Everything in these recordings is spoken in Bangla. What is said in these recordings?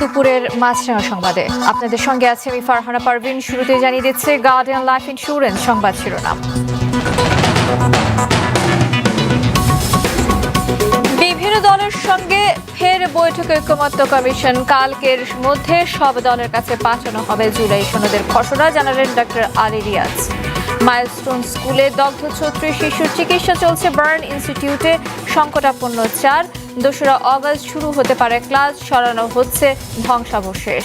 দুপুরের মাছরাঙা সংবাদে। আপনাদের সঙ্গে আছে আমি ফারহানা পারভিন। শুরুতে জানিয়ে দিচ্ছে গার্ডিয়ান লাইফ ইন্স্যুরেন্স সংবাদ শিরোনাম। বিভিন্ন দলের সঙ্গে ফের বৈঠকে ঐক্যমত্য কমিশন। কালকের মধ্যে সব দলের কাছে পাঠানো হবে জুলাই সনদের খসড়া, জানালেন ডক্টর আলী রিয়াজ। মাইলস্টোন স্কুলে দগ্ধ ছত্রিশ শিশুর চিকিৎসা চলছে বার্ন ইনস্টিটিউটে সংকটাপন্ন চার। দোসরা অগস্ট শুরু হতে পারে ক্লাস, সরানো হচ্ছে ধ্বংসাবশেষ।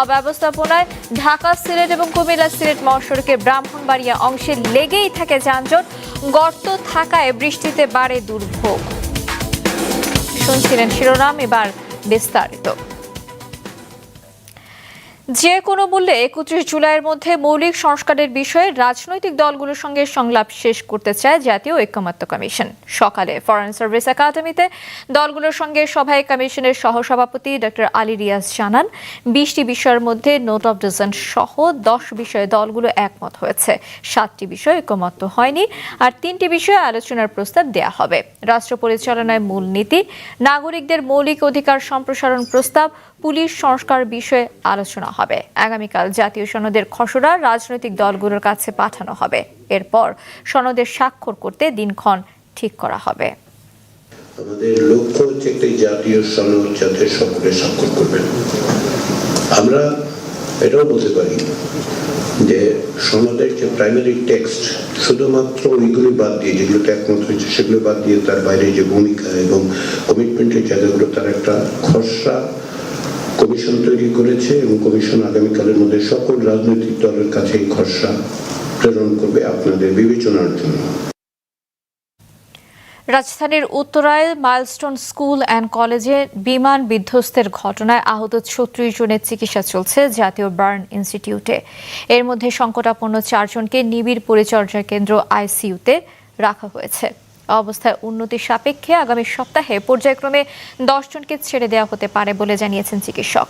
অব্যবস্থাপনায় ঢাকা সিলেট এবং কুমিল্লা সিলেট মহাসড়কে ব্রাহ্মণবাড়িয়া অংশে লেগেই থাকে যানজট, গর্ত থাকায় বৃষ্টিতে বাড়ে দুর্ভোগ। শুনছিলেন শিরোনাম, এবার বিস্তারিত। যে কোনো মূল্যে একত্রিশ জুলাইয়ের মধ্যে মৌলিক সংস্কারের বিষয়ে রাজনৈতিক দলগুলোর সঙ্গে সংলাপ শেষ করতে চায় জাতীয় ঐক্যমত্য কমিশন। সকালে ফরেন সার্ভিস একাডেমিতে দলগুলোর সঙ্গে সভায় কমিশনের সহসভাপতি ডক্টর আলী রিয়াজ জানান, বিশটি বিষয়ের মধ্যে নোট অফ ডিসেন্ট সহ দশ বিষয়ে দলগুলো একমত হয়েছে। সাতটি বিষয় ঐক্যমত্য হয়নি আর তিনটি বিষয়ে আলোচনার প্রস্তাব দেয়া হবে। রাষ্ট্র পরিচালনায় মূলনীতি, নাগরিকদের মৌলিক অধিকার সম্প্রসারণ প্রস্তাব পুলিশ সংস্কার বিষয়ে আলোচনা হবে। আগামীকাল জাতীয় সনদের খসড়া রাজনৈতিক দলগুলোর কাছে পাঠানো হবে। এরপর সনদের স্বাক্ষর করতে দিনক্ষণ ঠিক করা হবে। আমাদের লক্ষ্য হচ্ছে একটি জাতীয় সনদ যাতে সকলে স্বাক্ষর করবেন। আমরা এটাও বলতে পারি যে সনদের যে প্রাইমারি টেক্সট শুধুমাত্র ওইগুলি বাদ দিয়ে যেগুলোতে একমত হয়েছে, সেগুলো বাদ দিয়ে তার বাইরে যে ভূমিকা এবং কমিটমেন্টের জায়গাগুলো, তার একটা খসড়া কমিশন তৈরি করেছে এবং কমিশন আগামীকালের মধ্যে সকল রাজনৈতিক দলের কাছে এই খসড়া প্রেরণ করবে আপনাদের বিবেচনার জন্য। রাজধানীর উত্তরায় মাইলস্টোন স্কুল অ্যান্ড কলেজে বিমান বিধ্বস্তের ঘটনায় আহত ছত্রিশ জনের চিকিৎসা চলছে জাতীয় বার্ন ইনস্টিটিউটে। এর মধ্যে সংকটাপন্ন চারজনকে নিবিড় পরিচর্যা কেন্দ্র আইসিইউতে রাখা হয়েছে। অবস্থায় উন্নতির সাপেক্ষে আগামী সপ্তাহে পর্যায়ক্রমে দশ জনকে ছেড়ে দেওয়া হতে পারে বলে জানিয়েছেন চিকিৎসক।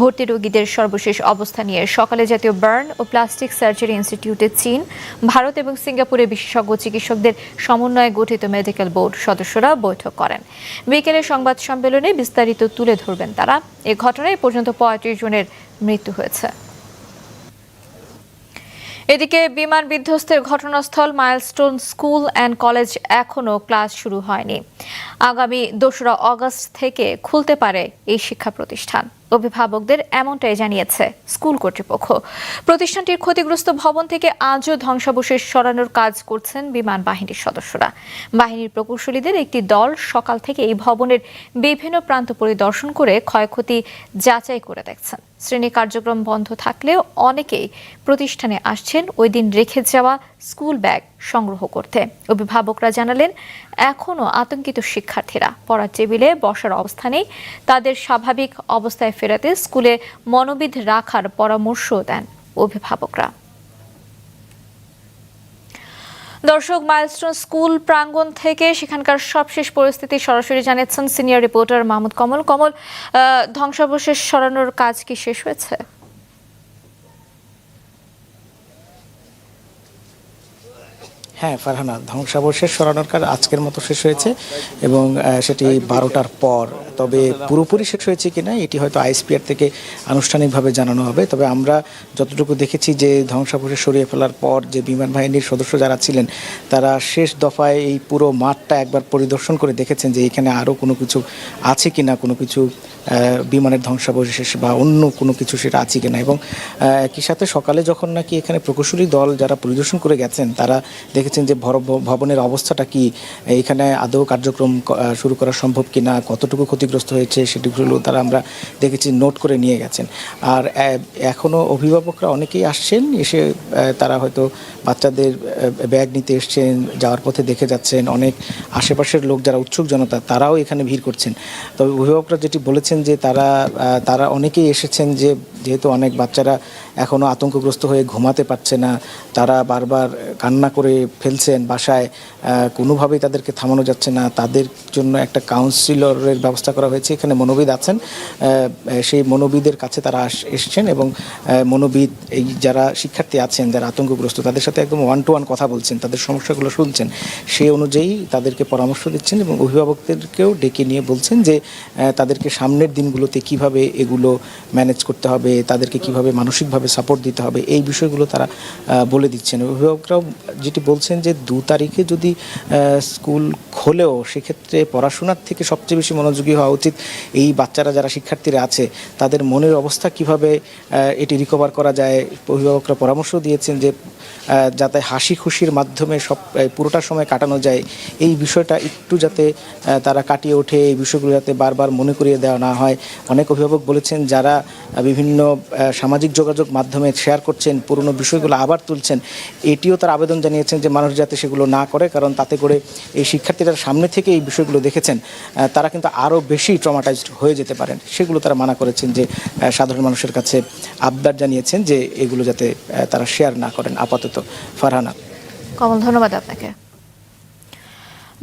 ভর্তি রোগীদের সর্বশেষ অবস্থা নিয়ে সকালে জাতীয় বার্ন ও প্লাস্টিক সার্জারি ইনস্টিটিউটে চীন, ভারত এবং সিঙ্গাপুরের বিশেষজ্ঞ চিকিৎসকদের সমন্বয়ে গঠিত মেডিকেল বোর্ড সদস্যরা বৈঠক করেন। বিকেলে সংবাদ সম্মেলনে বিস্তারিত তুলে ধরবেন তারা। এ ঘটনায় পর্যন্ত পঁয়ত্রিশ জনের মৃত্যু হয়েছে। এদিকে বিমান বিধ্বস্তের ঘটনাস্থল মাইলস্টোন স্কুল অ্যান্ড কলেজ এখনও ক্লাস শুরু হয়নি। আগামী দোসরা অগস্ট থেকে খুলতে পারে এই শিক্ষা প্রতিষ্ঠান। অভিভাবকদের এমনটাই জানিয়েছে স্কুল কর্তৃপক্ষ। প্রতিষ্ঠানটির ক্ষতিগ্রস্ত ভবন থেকে আজও ধ্বংসাবশেষ সরানোর কাজ করছেন বিমান বাহিনীর সদস্যরা। বাহিনীর প্রকৌশলীদের একটি দল সকাল থেকে এই ভবনের বিভিন্ন প্রান্ত পরিদর্শন করে ক্ষয়ক্ষতি যাচাই করে দেখছেন। শ্রেণি কার্যক্রম বন্ধ থাকলেও অনেকেই প্রতিষ্ঠানে আসছেন। ওই দিন রেখে যাওয়া স্কুল ব্যাগ সংগ্রহ করতে। অভিভাবকরা জানালেন এখনও আতঙ্কিত শিক্ষার্থীরা পড়ার টেবিলে বসার অবস্থানেই তাদের স্বাভাবিক অবস্থায় ফেরাতে স্কুলে মনোবিধ রাখার পরামর্শ দেন অভিভাবকরা। দর্শক, মাইলস্টোন স্কুল প্রাঙ্গণ থেকে সেখানকার সবশেষ পরিস্থিতি সরাসরি জানিয়েছেন সিনিয়র রিপোর্টার মাহমুদ কমল। কমল ধ্বংসাবশেষ সরানোর কাজ কি শেষ হয়েছে? হ্যাঁ ফারহানা, ধ্বংসাবশেষ সরানোর কাজ আজকের মতো শেষ হয়েছে এবং সেটি বারোটার পর। তবে পুরোপুরি শেষ হয়েছে কিনা এটি হয়তো আইসপিআর থেকে আনুষ্ঠানিকভাবে জানানো হবে। তবে আমরা যতটুকু দেখেছি যে, ধ্বংসাবশেষ সরিয়ে ফেলার পর যে বিমান বাহিনীর সদস্য যারা ছিলেন, তারা শেষ দফায় এই পুরো মাঠটা একবার পরিদর্শন করে দেখেছেন যে, এখানে আরও কোনো কিছু আছে কি না, কোনো কিছু বিমানের ধ্বংসাবশেষ বা অন্য কোনো কিছু সেটা আছে কিনা এবং একই সাথে সকালে যখন নাকি এখানে প্রকৌশলী দল যারা পরিদর্শন করে গেছেন, তারা দেখেছেন যে ভর- ভবনের অবস্থাটা কি? এখানে আদৌ কার্যক্রম শুরু করা সম্ভব কি না কতটুকু ক্ষতিগ্রস্ত হয়েছে? সেটিগুলো তারা আমরা দেখেছি, নোট করে নিয়ে গেছেন। আর এখনও অভিভাবকরা অনেকেই আসছেন, এসে তারা হয়তো বাচ্চাদের ব্যাগ নিতে এসছেন, যাওয়ার পথে দেখে যাচ্ছেন। অনেক আশেপাশের লোক যারা উৎসুক জনতা, তারাও এখানে ভিড় করছেন। তবে অভিভাবকরা যেটি বলেছেন যে তারা তারা অনেকেই এসেছেন যে যেহেতু অনেক বাচ্চারা এখনও আতঙ্কগ্রস্ত হয়ে ঘুমাতে পারছে না, তারা বারবার কান্না করে ফেলছেন বাসায় কোনোভাবেই তাদেরকে থামানো যাচ্ছে না। তাদের জন্য একটা কাউন্সিলরের ব্যবস্থা করা হয়েছে। এখানে মনোবিদ আছেন সেই মনোবিদের কাছে তারা এসছেন এবং মনোবিদ এই যারা শিক্ষার্থী আছেন, যারা আতঙ্কগ্রস্ত, তাদের সাথে একদম ওয়ান টু ওয়ান কথা বলছেন, তাদের সমস্যাগুলো শুনছেন। সেই অনুযায়ী তাদেরকে পরামর্শ দিচ্ছেন এবং অভিভাবকদেরকেও ডেকে নিয়ে বলছেন যে তাদেরকে সামনের দিনগুলোতে কীভাবে এগুলো ম্যানেজ করতে হবে তাদেরকে কীভাবে মানসিকভাবে সাপোর্ট দিতে হবে, এই বিষয়গুলো তারা বলে দিচ্ছেন। অভিভাবকরাও যেটি বলছেন যে, দু তারিখে যদি স্কুল খোলেও সেক্ষেত্রে পড়াশোনার থেকে সবচেয়ে বেশি মনোযোগী হওয়া উচিত এই বাচ্চারা যারা শিক্ষার্থীরা আছে, তাদের মনের অবস্থা কীভাবে এটি রিকভার করা যায়। অভিভাবকরা পরামর্শ দিয়েছেন যে যাতে হাসি খুশির মাধ্যমে সব পুরোটা সময় কাটানো যায়। এই বিষয়টা একটু যাতে তারা কাটিয়ে ওঠে, এই বিষয়গুলো যাতে বারবার মনে করিয়ে দেওয়া না হয়। অনেক অভিভাবক বলেছেন, যারা বিভিন্ন সামাজিক যোগাযোগ মাধ্যমে শেয়ার করছেন, পুরনো বিষয়গুলো আবার তুলছেন। এটিও তার আবেদন জানিয়েছেন যে মানুষ যাতে সেগুলো না করে, কারণ তাতে করে এই শিক্ষার্থীরা সামনে থেকে এই বিষয়গুলো দেখেছেন তারা কিন্তু আরও বেশি ট্রমাটাইজড হয়ে যেতে পারেন। সেগুলো তারা মানা করেছেন যে সাধারণ মানুষের কাছে আবদার জানিয়েছেন যে এগুলো যাতে তারা শেয়ার না করেন। আপাতত ফারহানা। কমল, ধন্যবাদ আপনাকে।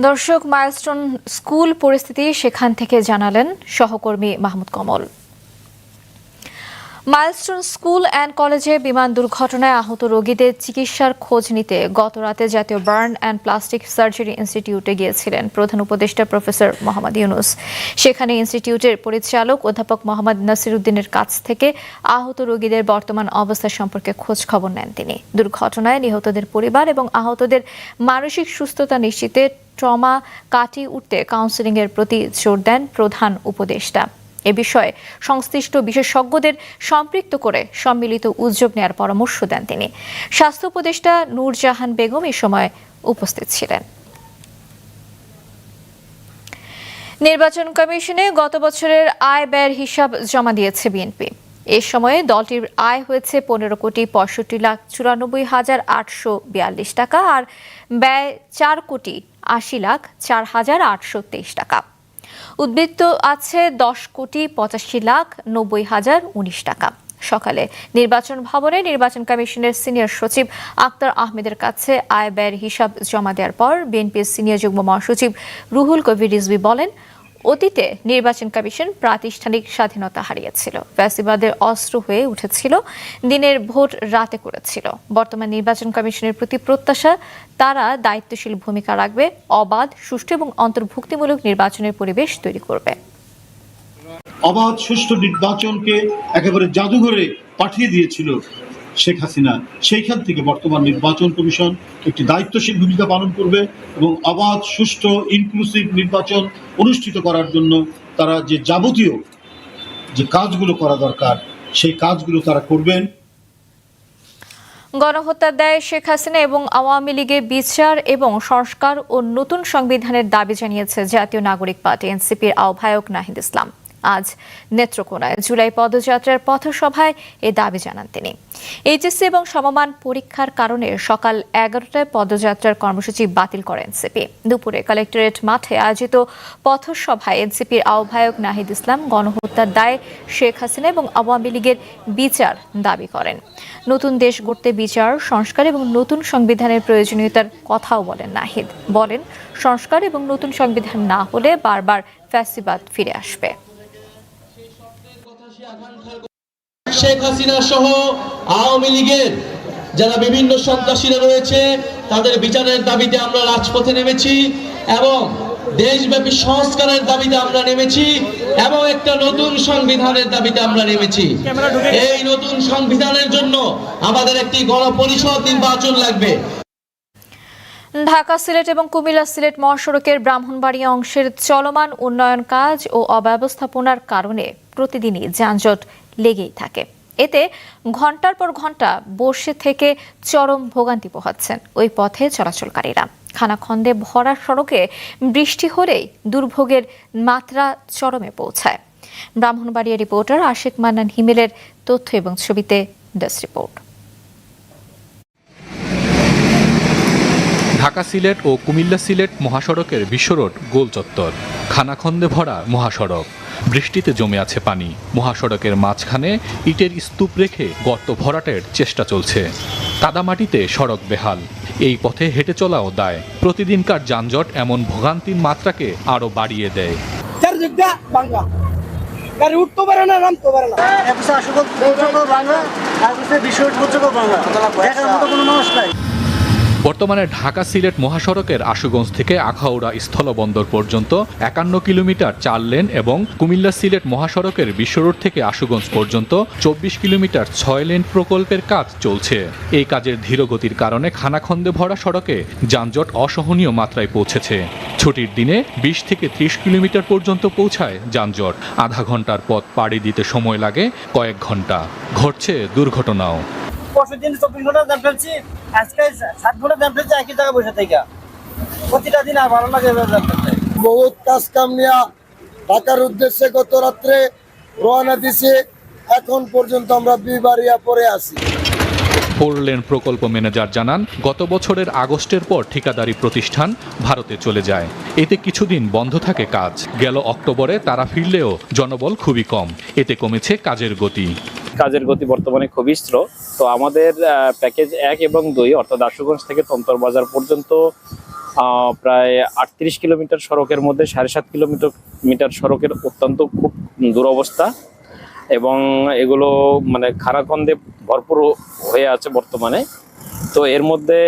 দর্শক মাইলস্টোন স্কুল পরিস্থিতি সেখান থেকে জানালেন সহকর্মী Mahmud Kamal. Milestone school and কলেজে বিমান দুর্ঘটনায় আহত রোগীদের চিকিৎসার খোঁজ নিতে গত রাতে জাতীয় বার্ন অ্যান্ড প্লাস্টিক সার্জারি ইনস্টিটিউটে গিয়েছিলেন প্রধান উপদেষ্টা প্রফেসর মোহাম্মদ ইউনুস। সেখানে ইনস্টিটিউটের পরিচালক অধ্যাপক মোহাম্মদ নাসিরুদ্দিনের কাছ থেকে আহত রোগীদের বর্তমান অবস্থা সম্পর্কে খোঁজ খবর নেন তিনি। দুর্ঘটনায় নিহতদের পরিবার এবং আহতদের মানসিক সুস্থতা নিশ্চিতে ট্রমা কাটিয়ে উঠতে কাউন্সেলিংয়ের প্রতি জোর দেন প্রধান উপদেষ্টা। এ বিষয়ে সংশ্লিষ্ট বিশেষজ্ঞদের সম্পৃক্ত করে সম্মিলিত উদ্যোগ নেওয়ার পরামর্শ দেন তিনি। স্বাস্থ্য উপদেষ্টা নূরজাহান বেগম এ সময় উপস্থিত ছিলেন। নির্বাচন কমিশনে গত বছরের আয় ব্যয়ের হিসাব জমা দিয়েছে বিএনপি। এ সময়ে দলটির আয় হয়েছে পনেরো কোটি পঁয়ষট্টি লাখ চুরানব্বই হাজার আটশো বিয়াল্লিশ টাকা আর ব্যয় চার কোটি আশি লাখ চার হাজার আটশো তেইশ টাকা। উদ্বৃত্ত আছে দশ কোটি পঁচাশি লাখ নব্বই হাজার উনিশ টাকা। সকালে নির্বাচন ভবনে নির্বাচন কমিশনের সিনিয়র সচিব আক্তার আহমেদের কাছে আয় ব্যয়ের হিসাব জমা দেওয়ার পর বিএনপির সিনিয়র যুগ্ম মহাসচিব রুহুল কবির রিজভি বলেন অতীতে নির্বাচন কমিশন প্রাতিষ্ঠানিক স্বাধীনতা হারিয়েছিল। ফ্যাসিবাদের অস্ত্র হয়ে উঠেছিল, দিনের ভোট রাতে করেছিল। বর্তমান নির্বাচন কমিশনের প্রতি প্রত্যাশা, তারা দায়িত্বশীল ভূমিকা রাখবে, অবাধ, সুষ্ঠু এবং অন্তর্ভুক্তিমূলক নির্বাচনের পরিবেশ তৈরি করবে। অবাধ, সুষ্ঠু নির্বাচনকে একেবারে জাদুঘরে পাঠিয়ে দিয়েছিল শেখ হাসিনা, সেইখান থেকে বর্তমান নির্বাচন কমিশন একটি দায়িত্বশীল ভূমিকা পালন করবে এবং অবাধ, সুষ্ঠু ইনক্লুসিভ নির্বাচন অনুষ্ঠিত করার জন্য তারা যে যাবতীয় যে কাজগুলো করা দরকার, সেই কাজগুলো তারা করবেন। গণহত্যার দায়ে শেখ হাসিনা এবং আওয়ামী লীগের বিচার এবং সংস্কার ও নতুন সংবিধানের দাবি জানিয়েছে জাতীয় নাগরিক পার্টি, এনসিপির আহ্বায়ক নাহিদ ইসলাম। আজ নেত্রকোনায় জুলাই পদযাত্রার পথসভায় এ দাবি জানান তিনি। এইচএসসি এবং সমমান পরীক্ষার কারণে সকাল এগারোটায় পদযাত্রার কর্মসূচি বাতিল করে এনসিপি। দুপুরে কালেক্টরেট মাঠে আয়োজিত পথসভায় এনসিপির আহ্বায়ক নাহিদ ইসলাম গণহত্যার দায় শেখ হাসিনা এবং আওয়ামী লীগের বিচার দাবি করেন। নতুন দেশ গড়তে বিচার, সংস্কার এবং নতুন সংবিধানের প্রয়োজনীয়তার কথাও বলেন নাহিদ। বলেন, সংস্কার এবং নতুন সংবিধান না হলে বারবার ফ্যাসিবাদ ফিরে আসবে। শেখ হাসিনা সহ আওয়ামী লীগের যারা বিভিন্ন সন্ত্রাসীরা রয়েছে, তাদের বিচারের দাবিতে আমরা রাজপথে নেমেছি এবং দেশব্যাপী সংস্কারের দাবিতে আমরা নেমেছি এবং একটা নতুন সংবিধানের দাবিতে আমরা নেমেছি। এই নতুন সংবিধানের জন্য আমাদের একটি গণপরিষদ নির্বাচন লাগবে। ঢাকা সিলেট এবং কুমিল্লা সিলেট মহাসড়কের ব্রাহ্মণবাড়িয়া অংশের চলমান উন্নয়ন কাজ ও অব্যবস্থাপনার কারণে প্রতিদিনই যানজট লেগেই থাকে। এতে ঘণ্টার পর ঘণ্টা বসে থেকে চরম ভোগান্তি পোহাচ্ছেন ওই পথে চলাচলকারীরা। খানাখন্দে ভরা সড়কে বৃষ্টি হলেই দুর্ভোগের মাত্রা চরমে পৌঁছায়। ব্রাহ্মণবাড়িয়া রিপোর্টার আশেক মান্নান হিমেলের তথ্য এবং ছবিতে ডেস্ক রিপোর্ট। ঢাকা সিলেট ও কুমিল্লা সিলেট মহাসড়কের বিশ্বরোড গোল চত্বর খানাখন্দে ভরা মহাসড়ক। বৃষ্টিতে জমে আছে পানি। মহাসড়কের মাঝখানে ইটের স্তূপ রেখে গর্ত ভরাটের চেষ্টা চলছে। কাদামাটিতে সড়ক বেহাল। এই পথে হেঁটে চলাও দায়। প্রতিদিনকার যানজট এমন ভোগান্তির মাত্রাকে আরও বাড়িয়ে দেয়। গাড়ি উঠতে পারে না নামতে পারে না। একুশে আশুগঞ্জ পৌঁছাবো বাংলা একুশে বিশ্ব পৌঁছাবো বাংলা। দেখার মতো কোনো মানুষ নাই। বর্তমানে ঢাকা সিলেট মহাসড়কের আশুগঞ্জ থেকে আখাউড়া স্থলবন্দর পর্যন্ত একান্ন কিলোমিটার চার লেন এবং কুমিল্লা সিলেট মহাসড়কের বিশ্বরোড থেকে আশুগঞ্জ পর্যন্ত চব্বিশ কিলোমিটার ছয় লেন প্রকল্পের কাজ চলছে। এই কাজের ধীরগতির কারণে খানাখন্দে ভরা সড়কে যানজট অসহনীয় মাত্রায় পৌঁছেছে। ছুটির দিনে বিশ থেকে ত্রিশ কিলোমিটার পর্যন্ত পৌঁছায় যানজট। আধা ঘণ্টার পথ পাড়ি দিতে সময় লাগে কয়েক ঘণ্টা। ঘটছে দুর্ঘটনাও। পরশু দিন চব্বিশ ঘণ্টা দাম ফেলছি, আজকে সাত ঘণ্টা দাম ফেলছি, একই জায়গায় বসে থেকে। প্রতিটা দিন আর ভালো লাগে বহুত কাজ কাম নিয়া ঢাকার উদ্দেশ্যে গত রাত্রে রওনা দিছে, এখন পর্যন্ত আমরা বিবারিয়া পরে আছি। ফোর লেন প্রকল্প ম্যানেজার জানান, গত বছরের আগস্টের পর ঠিকাদারি প্রতিষ্ঠান ভারতে চলে যায়। এতে কিছুদিন বন্ধ থাকে কাজ। গেল অক্টোবরে তারা ফিরলেও জনবল খুবই কম। এতে কমেছে কাজের গতি। কাজের গতি বর্তমানে খুবই স্লো তো আমাদের প্যাকেজ এক এবং দুই, অর্থাৎ আশুগঞ্জ থেকে তন্তর বাজার পর্যন্ত প্রায় আটত্রিশ কিলোমিটার সড়কের মধ্যে সাড়ে সাত কিলোমিটার, মিটার সড়কের অত্যন্ত খুব দুরবস্থা। এবং এগুলো মানে খারাখন্দে ভরপুর হয়ে আছে বর্তমানে। তো এর মধ্যে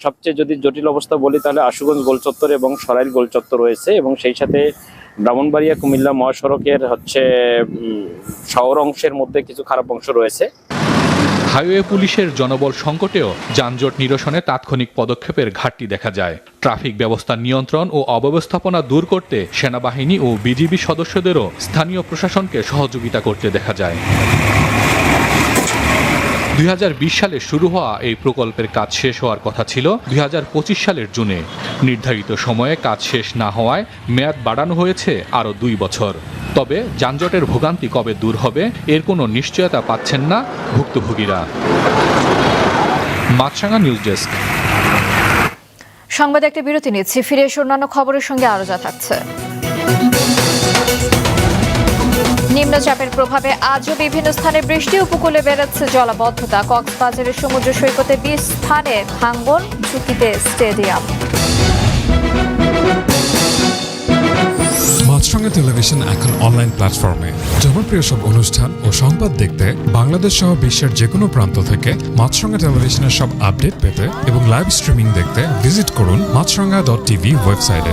সবচেয়ে যদি জটিল অবস্থা বলি, তাহলে আশুগঞ্জ গোলচত্বর এবং সরাইল গোলচত্বর রয়েছে এবং সেই সাথে ব্রাহ্মণবাড়িয়া কুমিল্লা মহাসড়কের হচ্ছে শহর অংশের মধ্যে কিছু খারাপ অংশ রয়েছে। হাইওয়ে পুলিশের জনবল সংকটেও যানজট নিরসনে তাৎক্ষণিক পদক্ষেপের ঘাটতি দেখা যায়। ট্রাফিক ব্যবস্থা নিয়ন্ত্রণ ও অব্যবস্থাপনা দূর করতে সেনাবাহিনী ও বিজিবি সদস্যদেরও স্থানীয় প্রশাসনকে সহযোগিতা করতে দেখা যায়। দুই হাজার বিশ সালে শুরু হওয়া এই প্রকল্পের কাজ শেষ হওয়ার কথা ছিল। দুই হাজার পঁচিশ সালের জুনে। নির্ধারিত সময়ে কাজ শেষ না হওয়ায় মেয়াদ বাড়ানো হয়েছে আরও দুই বছর। তবে যানজটের ভোগান্তি কবে দূর হবে, এর কোনো নিশ্চয়তা পাচ্ছেন না ভুক্তভোগীরা। Maasranga news desk. সংবাদে একটা বিরতি নিচ্ছি, ফিরে এসে অন্যান্য খবরের সঙ্গে আরও যা থাকছে। নিম্নচাপের প্রভাবে আজও বিভিন্ন স্থানে বৃষ্টি, উপকূলে বেড়েছে জলাবদ্ধতা। কক্সবাজারের সমুদ্র সৈকতে বিশ স্থানে ভাঙ্গন ঝুঁকিতে স্টেডিয়াম। মাছরাঙা টেলিভিশন এখন অনলাইন প্ল্যাটফর্মে। জনপ্রিয় সব অনুষ্ঠান ও সংবাদ দেখতে বাংলাদেশ সহ বিশ্বের যে কোনো প্রান্ত থেকে মাছরাঙা টেলিভিশনের সব আপডেট পেতে এবং লাইভ স্ট্রিমিং দেখতে ভিজিট করুন মাছরাঙা ডট টিভি ওয়েবসাইটে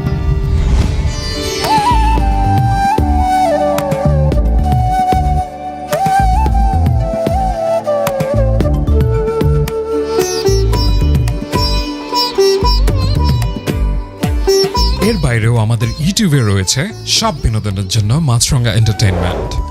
আমাদের ইউটিউবে রয়েছে সব বিনোদনের জন্য মাছরঙ্গা এন্টারটেইনমেন্ট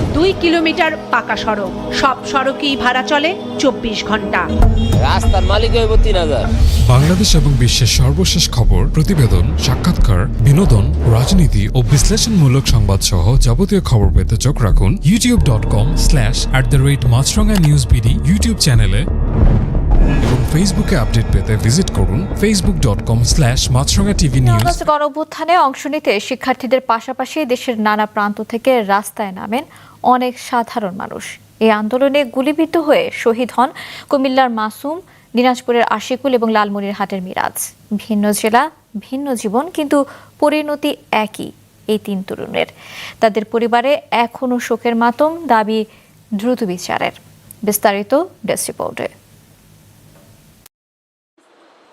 দুই কিলোমিটার পাকা সড়ক। সব সড়কই ভাড়া চলে চব্বিশ ঘণ্টা। রাস্তার মালিক হইব তিন হাজার। বাংলাদেশ এবং বিশ্বের সর্বশেষ খবর প্রতিবেদন সাক্ষাৎকার বিনোদন রাজনীতি ও বিশ্লেষণমূলক সংবাদ সহ যাবতীয় খবর পেতে চোখ রাখুন YouTube dot com slash at the rate Maasranga news BD YouTube চ্যানেলে এবং ফেসবুকে আপডেট পেতে ভিজিট করুন Facebook dot com slash Maasranga TV news গণ অভ্যুত্থানে অংশ নিতে শিক্ষার্থীদের পাশাপাশি দেশের নানা প্রান্ত থেকে রাস্তায় নামেন অনেক সাধারণ মানুষ। এই আন্দোলনে গুলিবিদ্ধ হয়ে শহীদ হন কুমিল্লার মাসুম, দিনাজপুরের আশিকুল এবং লালমনির হাটের মিরাজ। ভিন্ন জেলা, ভিন্ন জীবন, কিন্তু পরিণতি একই এই তিন তরুণের। তাদের পরিবারে এখনও শোকের মাতম, দাবি দ্রুত বিচারের। বিস্তারিত ডেস্ক রিপোর্টে।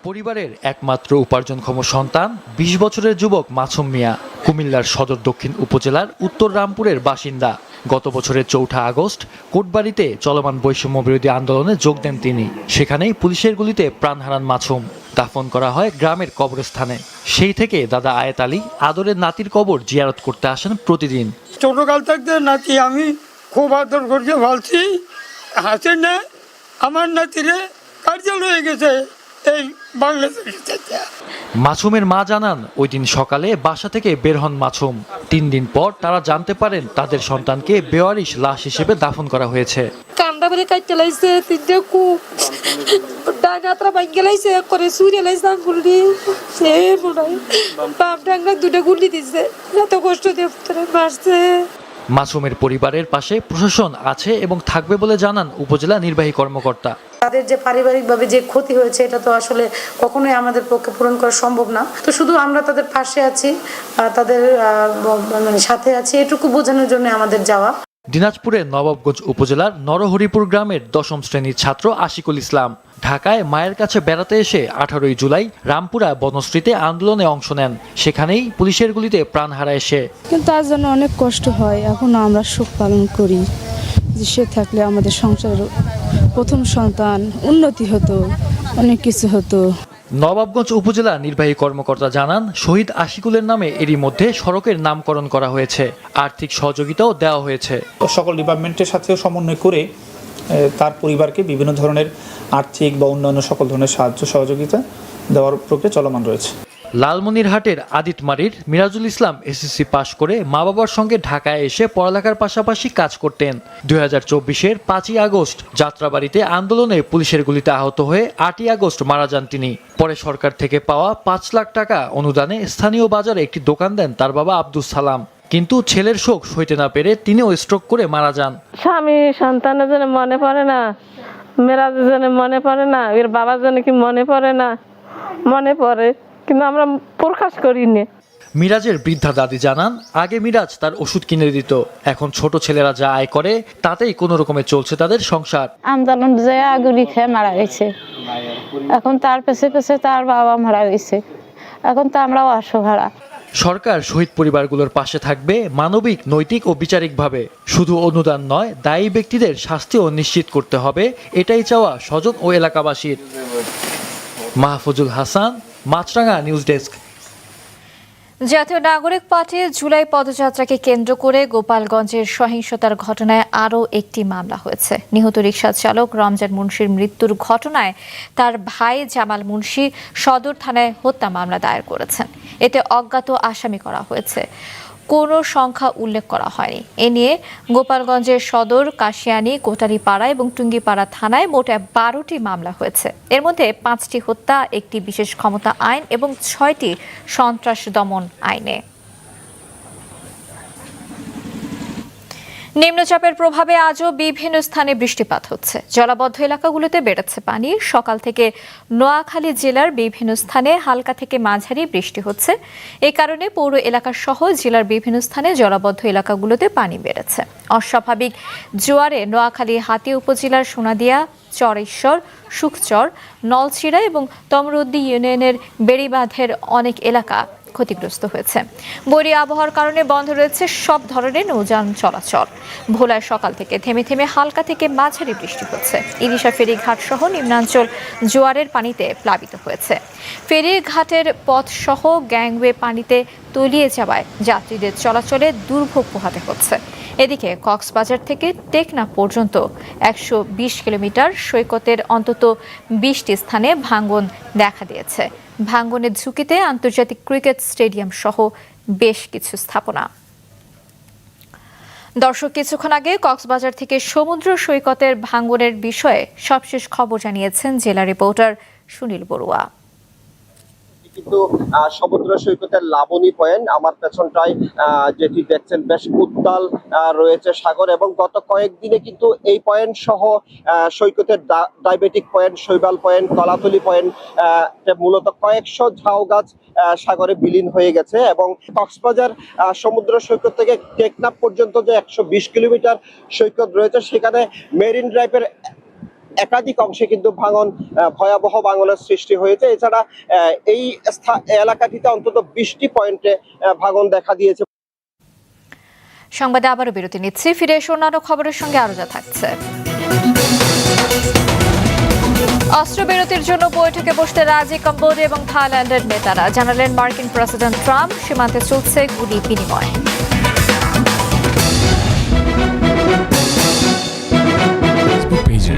পরিবারের একমাত্র উপার্জনক্ষম সন্তান ২০ বছরের যুবক মাসুম মিয়া, কুমিল্লার সদর দক্ষিণ উপজেলার উত্তর রামপুরের বাসিন্দা। গত বছরের চৌঠা আগস্ট কোটবাড়িতে চলমান বৈষম্য বিরোধী আন্দোলনে যোগ দেন তিনি। সেখানেই পুলিশের গুলিতে প্রাণ হারান মাসুম। দাফন করা হয় গ্রামের কবরস্থানে। সেই থেকে দাদা আয়েত আলী আদরের নাতির কবর জিয়ারত করতে আসেন প্রতিদিন। ছোটকাল থাকতে নাতি আমি খুব আদর করতে ভালছি। হাসে না আমার নাতিরে কার্যালয়ে গেছে। এই মাসুমের মা জানান ওই দিন সকালে বাসা থেকে বের হন মাসুম তিন দিন পর তারা জানতে পারেন তাদের সন্তানকে বেওয়ারিশ লাশ হিসেবে দাফন করা হয়েছে। কান্দা করে কাটতে লাইছে তিনটে ভাঙ্গে লাইছে করে সুরে লাইছে আঙ্গুলি সে মনে বাপ ডাঙ্গা দুটো গুলি দিছে। এত কষ্ট দিয়ে মারছে। মাসুমের পরিবারের পাশে প্রশাসন আছে এবং থাকবে বলে জানান উপজেলা নির্বাহী কর্মকর্তা। তাদের যে পারিবারিকভাবে যে ক্ষতি হয়েছে এটা তো আসলে কখনোই আমাদের পক্ষে পূরণ করা সম্ভব না। তো শুধু আমরা তাদের পাশে আছি তাদের মানে সাথে আছি এটুকু বোঝানোর জন্য আমাদের যাওয়া। দিনাজপুরের নবাবগঞ্জ উপজেলার নরহরিপুর গ্রামের দশম শ্রেণির ছাত্র আশিকুল ইসলাম ঢাকায় মায়ের কাছে বেড়াতে এসে আঠারোই জুলাই রামপুরা বনশ্রীতে আন্দোলনে অংশ নেন। সেখানেই পুলিশের গুলিতে প্রাণ হারায় সে। কিন্তু তার জন্য অনেক কষ্ট হয়। এখন আমরা সুখ পালন করি যে সে থাকলে আমাদের সংসারের প্রথম সন্তান উন্নতি হতো অনেক কিছু হতো। নবাবগঞ্জ উপজেলা নির্বাহী কর্মকর্তা জানান শহীদ আশিকুলের নামে এরই মধ্যে সড়কের নামকরণ করা হয়েছে। আর্থিক সহযোগিতাও দেওয়া হয়েছে। সকল ডিপার্টমেন্টের সাথেও সমন্বয় করে তার পরিবারকে বিভিন্ন ধরনের আর্থিক বা অন্যান্য সকল ধরনের সাহায্য সহযোগিতা দেওয়ার প্রক্রিয়া চলমান রয়েছে। লালমনিরহাটের আদিতমারির মিরাজুল ইসলাম এসএসসি পাশ করে মা বাবার সঙ্গে ঢাকায় এসে পড়ালেখার পাশাপাশি কাজ করতেন। দুই হাজার চব্বিশের পাঁচই আগস্ট যাত্রাবাড়িতে আন্দোলনে পুলিশের গুলিতে আহত হয়ে আটই আগস্ট মারা যান তিনি। পরে সরকার থেকে পাওয়া পাঁচ লাখ টাকা অনুদানে স্থানীয় বাজারে একটি দোকান দেন তার বাবা আব্দুস সালাম। কিন্তু ছেলের শোক সইতে না পেরে তিনিও স্ট্রোক করে মারা যান। স্বামী সন্তানের জন্য মনে পড়ে না, মেরাজের জন্য মনে পড়ে না, এর বাবার জন্য কি মনে পড়ে না? মনে পড়ে। কিন্তু আমরা প্রকাশ করিনি। মিরাজের বৃদ্ধা দাদি জানান আগে মিরাজ তার ওষুধ কিনে দিত এখন ছোট ছেলেরা যা আয় করে তাতেই কোনো রকমে চলছে তাদের সংসার। আন্দোলন যে আগুলি খেয়ে মারা গেছে। এখন তার পেছে পেছে তার বাবা মারা গেছে। এখন তো আমরা অসহারা সরকার শহীদ পরিবারগুলোর পাশে থাকবে মানবিক নৈতিক ও বিচারিকভাবে। শুধু অনুদান নয় দায়ী ব্যক্তিদের শাস্তিও নিশ্চিত করতে হবে এটাই চাওয়া স্বজন ও এলাকাবাসীর। Mahfuzul Hasan Maasranga news desk. জাতীয় নাগরিক পার্টির জুলাই পদযাত্রাকে কেন্দ্র করে গোপালগঞ্জের সহিংসতার ঘটনায় আরও একটি মামলা হয়েছে। নিহত রিকশা চালক রমজান মুন্সির মৃত্যুর ঘটনায় তার ভাই জামাল মুন্সি সদর থানায় হত্যা মামলা দায়ের করেছেন। এতে অজ্ঞাত আসামি করা হয়েছে। কোনো সংখ্যা উল্লেখ করা হয়নি। এ নিয়ে গোপালগঞ্জের সদর, কাশিয়ানি, কোটারিপাড়া এবং টুঙ্গিপাড়া থানায় মোট বারোটি মামলা হয়েছে। এর মধ্যে পাঁচটি হত্যা, একটি বিশেষ ক্ষমতা আইন এবং ছয়টি সন্ত্রাস দমন আইনে। নিম্নচাপের প্রভাবে আজও বিভিন্ন স্থানে বৃষ্টিপাত হচ্ছে। জলাবদ্ধ এলাকাগুলোতে বেড়েছে পানি। সকাল থেকে নোয়াখালী জেলার বিভিন্ন স্থানে হালকা থেকে মাঝারি বৃষ্টি হচ্ছে। এ কারণে পৌর এলাকা সহ জেলার বিভিন্ন স্থানে জলাবদ্ধ এলাকাগুলোতে পানি বেড়েছে। অস্বাভাবিক জোয়ারে নোয়াখালী, হাতি উপজেলার সোনাদিয়া, চরেশ্বর, সুখচর নলছিড়া এবং তমরুদ্দি ইউনিয়নের বেড়িবাঁধের অনেক এলাকা ক্ষতিগ্রস্ত হয়েছে। বৈরী আবহাওয়ার কারণে বন্ধ রয়েছে সব ধরনের নৌযান চলাচল। ভোলায় সকাল থেকে থেমে থেমে হালকা থেকে মাঝারি বৃষ্টি হচ্ছে। ইলিশা ফেরিঘাট সহ নিম্নাঞ্চল জোয়ারের পানিতে প্লাবিত হয়েছে। ফেরিঘাটের পথ সহ গ্যাংওয়ে পানিতে তলিয়ে যাওয়ায় যাত্রীদের চলাচলে দুর্ভোগ পোহাতে হচ্ছে। এদিকে কক্সবাজার থেকে টেকনাফ পর্যন্ত একশো বিশ কিলোমিটার সৈকতের অন্তত বিশটি স্থানে ভাঙ্গন দেখা দিয়েছে। ভাঙ্গনের ঝুঁকিতে আন্তর্জাতিক ক্রিকেট স্টেডিয়াম সহ বেশ কিছু স্থাপনা। দর্শক, কিছুক্ষণ আগে কক্সবাজার থেকে সমুদ্র সৈকতের ভাঙ্গনের বিষয়ে সবশেষ খবর জানিয়েছেন জেলা রিপোর্টার সুনীল বড়ুয়া। কিন্তু সমুদ্র সৈকতের লাবণী পয়েন্ট, আমার পেছনটায় যেটি দেখছেন বেশ উত্তাল রয়েছে সাগর এবং গত কয়েকদিনে কিন্তু এই পয়েন্ট সহ সৈকতের diabetic point, Shaibal point, Kolatoli point মূলত কয়েকশো ঝাউ গাছ সাগরে বিলীন হয়ে গেছে এবং কক্সবাজার সমুদ্র সৈকত থেকে টেকনাফ পর্যন্ত যে একশো বিশ কিলোমিটার সৈকত রয়েছে, সেখানে মেরিন ড্রাইভের একাধিক অংশে কিন্তু ভাঙন ভয়াবহ ভাঙনের সৃষ্টি হয়েছে। এছাড়া এই এলাকাটিতে অন্তত বিশটি পয়েন্টে ভাঙন দেখা দিয়েছে। সংবাদে আবারও বিরতি নিচ্ছি। ফিরে এসে অন্যান্য খবরের সঙ্গে আরও যা থাকছে। অস্ত্রবিরতির জন্য বৈঠকে বসতে রাজি কম্বোডিয়া এবং থাইল্যান্ডের নেতারা। জানালেন মার্কিন প্রেসিডেন্ট ট্রাম্প সীমান্তে চলছে গুলি বিনিময়। পেজে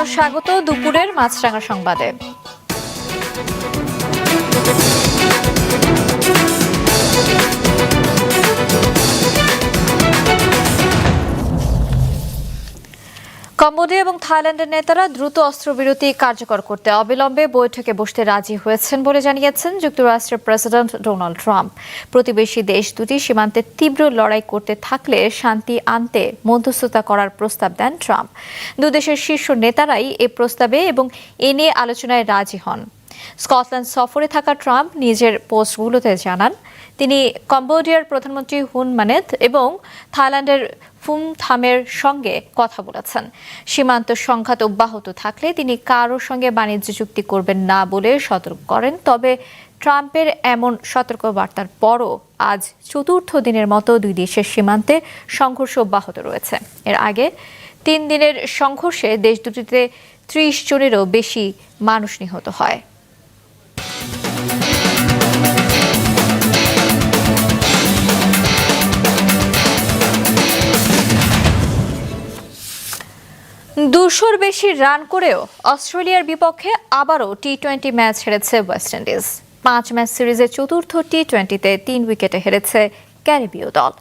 আবারও স্বাগত দুপুরের মাছরাঙা সংবাদে। কম্বোডিয়া এবং থাইল্যান্ডের নেতারা দ্রুত অস্ত্রবিরতি কার্যকর করতে অবিলম্বে বৈঠকে বসতে রাজি হয়েছেন বলে জানিয়েছেন যুক্তরাষ্ট্রের প্রেসিডেন্ট ডোনাল্ড ট্রাম্প। প্রতিবেশী দেশ দুটি সীমান্তে তীব্র লড়াই করতে থাকলে শান্তি আনতে মধ্যস্থতা করার প্রস্তাব দেন ট্রাম্প। দুদেশের শীর্ষ নেতারাই এ প্রস্তাবে এবং এ নিয়ে আলোচনায় রাজি হন। স্কটল্যান্ড সফরে থাকা ট্রাম্প নিজের পোস্টগুলোতে জানান তিনি কম্বোডিয়ার প্রধানমন্ত্রী হুন মানেত এবং থাইল্যান্ডের ফুম থামের সঙ্গে কথা বলেছেন। সীমান্ত সংঘাত অব্যাহত থাকলে তিনি কারও সঙ্গে বাণিজ্য চুক্তি করবেন না বলে সতর্ক করেন। তবে ট্রাম্পের এমন সতর্কবার্তার পরও আজ চতুর্থ দিনের মতো দুই দেশের সীমান্তে সংঘর্ষ অব্যাহত রয়েছে। এর আগে তিন দিনের সংঘর্ষে দেশ দুটিতে ত্রিশ জনেরও বেশি মানুষ নিহত হয়। দুশোর বেশি রান করেও অস্ট্রেলিয়ার বিপক্ষে আবারও টি টোয়েন্টি ম্যাচ হেরেছে ওয়েস্ট ইন্ডিজ। পাঁচ ম্যাচ সিরিজের চতুর্থ টি টোয়েন্টিতে তিন উইকেটে হেরেছে ক্যারিবীয় দল।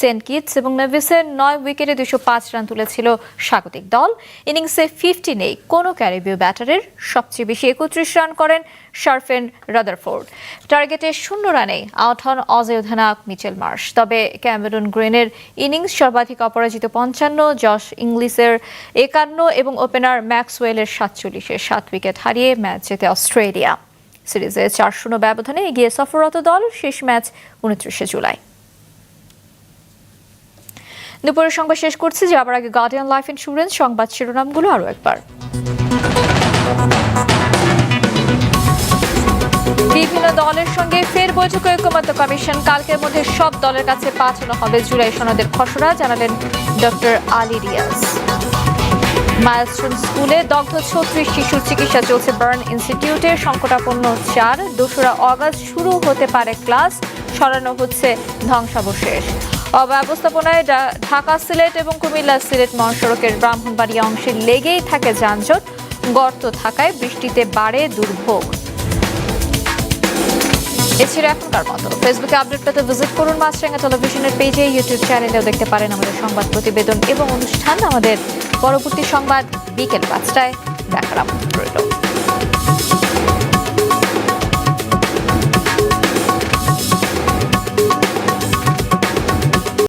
সেন্ট কিটস এবং নেভিসের নয় উইকেটে দুশো পাঁচ রান তুলেছিল স্বাগতিক দল। ইনিংসে ফিফটি নেই কোনো ক্যারিবীয় ব্যাটারের সবচেয়ে বেশি একত্রিশ রান করেন শার্ফেন রাদারফোর্ড। টার্গেটে শূন্য রানে আউট হন অজয় অধিনায়ক মিচেল মার্শ। তবে ক্যামেরুন গ্রিনের ইনিংস সর্বাধিক অপরাজিত পঞ্চান্ন, জশ ইংলিশের একান্ন এবং ওপেনার ম্যাক্সওয়েলের সাতচল্লিশের সাত উইকেট হারিয়ে ম্যাচ জেতে অস্ট্রেলিয়া। সিরিজে চার শূন্য ব্যবধানে এগিয়ে সফররত দল, শেষ ম্যাচ উনত্রিশে জুলাই। দুপুরের সংবাদ শেষ করছি, যাবার আগে গার্ডিয়ান লাইফ ইন্স্যুরেন্স সংবাদ শিরোনামগুলো আরও একবার। বিভিন্ন দলের সঙ্গে ফের বৈঠক ঐক্যমত্য কমিশন, কালকের মধ্যে সব দলের কাছে পাঠানো হবে জুলাই সনদের খসড়া, জানালেন ডক্টর আলী রিয়াজ। মাইলস্টোন স্কুলে দগ্ধ ছত্রিশ শিশুর চিকিৎসা চলছে বার্ন ইনস্টিটিউটে, সংকটাপন্ন চার, দোসরা অগাস্ট শুরু হতে পারে ক্লাস, সরানো হচ্ছে ধ্বংসাবশেষ। অব্যবস্থাপনায় ডা- ঢাকা সিলেট এবং কুমিল্লা সিলেট মহাসড়কের ব্রাহ্মণবাড়িয়া অংশে লেগেই থাকে যানজট। গর্ত থাকায় বৃষ্টিতে বাড়ে দুর্ভোগ। এছাড়া এখনকার মতো ফেসবুকে আপডেট পেতে ভিজিট করুন মাছরাঙ্গা টেলিভিশনের পেজে ইউটিউব চ্যানেলেও দেখতে পারেন আমাদের সংবাদ প্রতিবেদন এবং অনুষ্ঠান আমাদের পরবর্তী সংবাদ বিকেল পাঁচটায়। দেখার আমন্ত্রণ রইল